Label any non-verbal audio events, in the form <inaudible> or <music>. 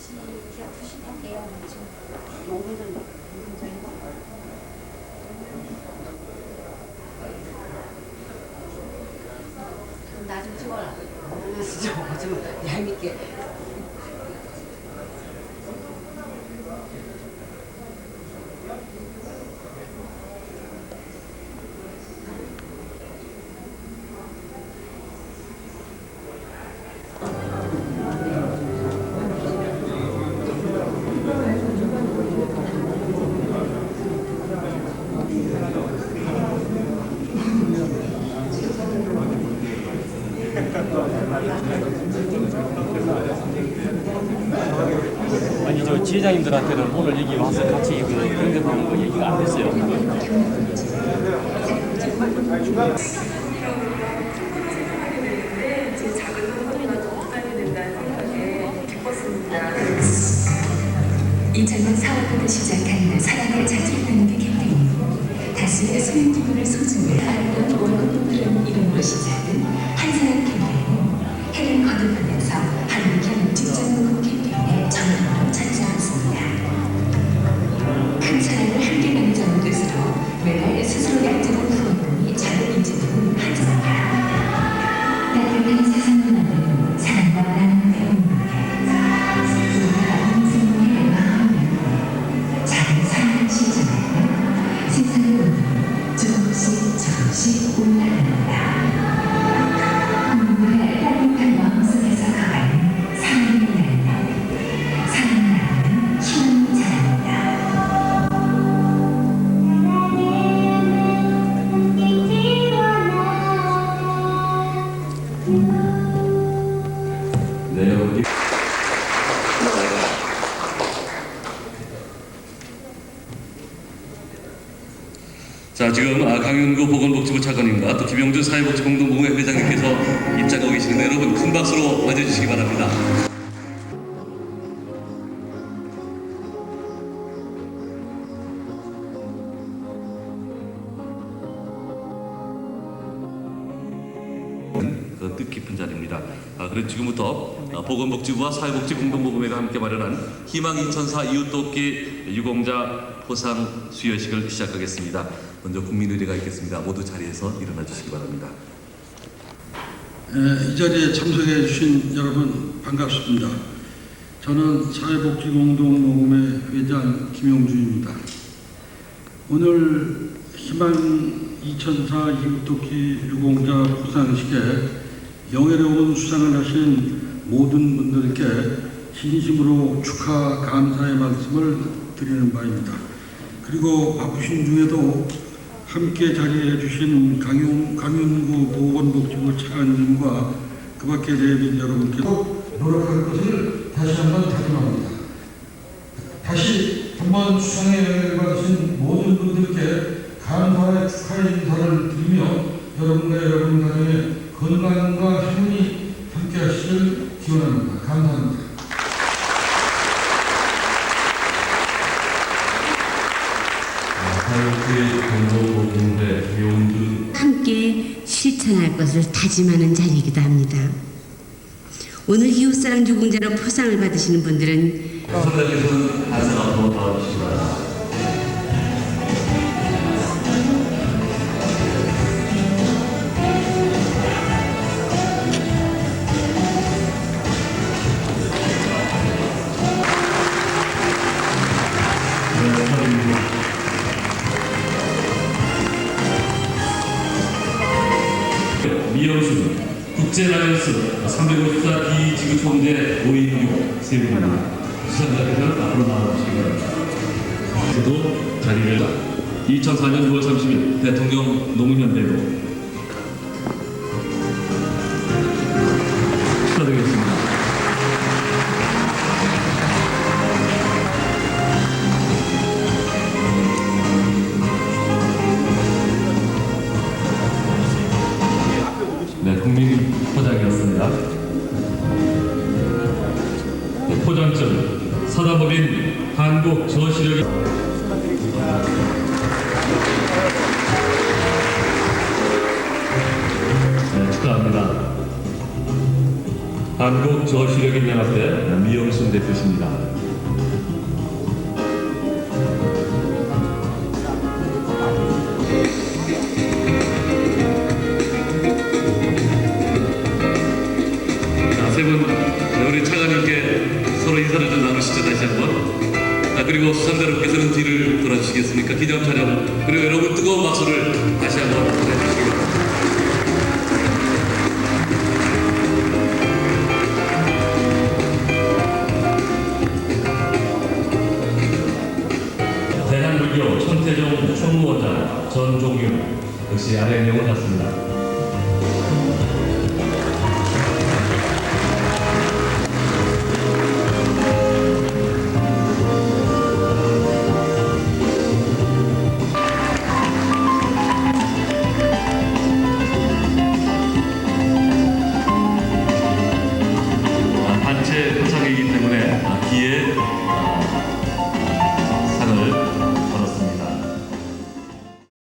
하시는 게 아프시면 내용이 나좀 찍어라. <laughs> 그래서 좀 얄밉게 저 지회장님들한테는 오늘 여기 와서 같이 그 그런 데 보는 거 얘기가 안 됐어요. 제 작은 한번이라도 부담이 된다는 생각에 기뻤습니다. 2000년 4월부터 시작한 사랑을 자주 나누기 캠페인 다수의 기부를 소중히 하던 원고분들은 이름으로 시작된 조금씩 올라갑니다. 국민의 따뜻한 마음속에서 가는 사랑의 열매, 사랑하는 희망이 자랍니다. 네, 여러분. 자, 지금 아, 강윤구 보건복지부 차관님과 또 김영준 사회복지공동모회 회장님께서 입장하고 계시는데 여러분 큰 박수로 맞아주시기 바랍니다. 뜻깊은 자리입니다. 아, 그래서 지금부터 아, 보건복지부와 사회복지공동모금회가 함께 마련한 희망 2004 이웃돕기 유공자 포상 수여식을 시작하겠습니다. 먼저 국민의례가 있겠습니다. 모두 자리에서 일어나 주시기 바랍니다. 에, 이 자리에 참석해 주신 여러분 반갑습니다. 저는 사회복지공동모금회 회장 김용준입니다. 오늘 희망 2004 이웃돕기 유공자 포상식에 영예로운 수상을 하신 모든 분들께 진심으로 축하 감사의 말씀을 드리는 바입니다. 그리고 바쁘신 중에도 함께 자리해 주신 강용, 강윤구 보건복지부 차관님과 그 밖에 대빈 여러분께도 노력할 것을 다시 한번 다짐합니다. 다시 한번 수상의 영예를 받으신 모든 분들께 감사의 축하의 인사를 드리며 여러분과 여러분 가정의 건강과 행운이 함께 하시길 기원합니다. 감사합니다. 함께 실천할 것을 다짐하는 자리이기도 합니다. 오늘 이웃사랑 유공자로 포상을 받으시는 분들은 선생님께서는 한상 앞으로 나와주시기 바랍니다. 미영수 국제라이언스 354D 지구총재 516세 분입니다. 수상자께서는 앞으로 나와주시기 바랍니다. 저도 자리를 2004년 6월 30일 대통령 노무현 대로 포장점 사단법인 한국 저시력이 네, 축하합니다. 한국 저시력인 연합회 미영순 대표십니다. 돌아주시겠습니까? 기념 촬영. 그리고 여러분 뜨거운 박수를 다시 한번 보내주시기 바랍니다. 대한불교 천태종 총무원장 전종윤 역시 아래 내용을 갖습니다.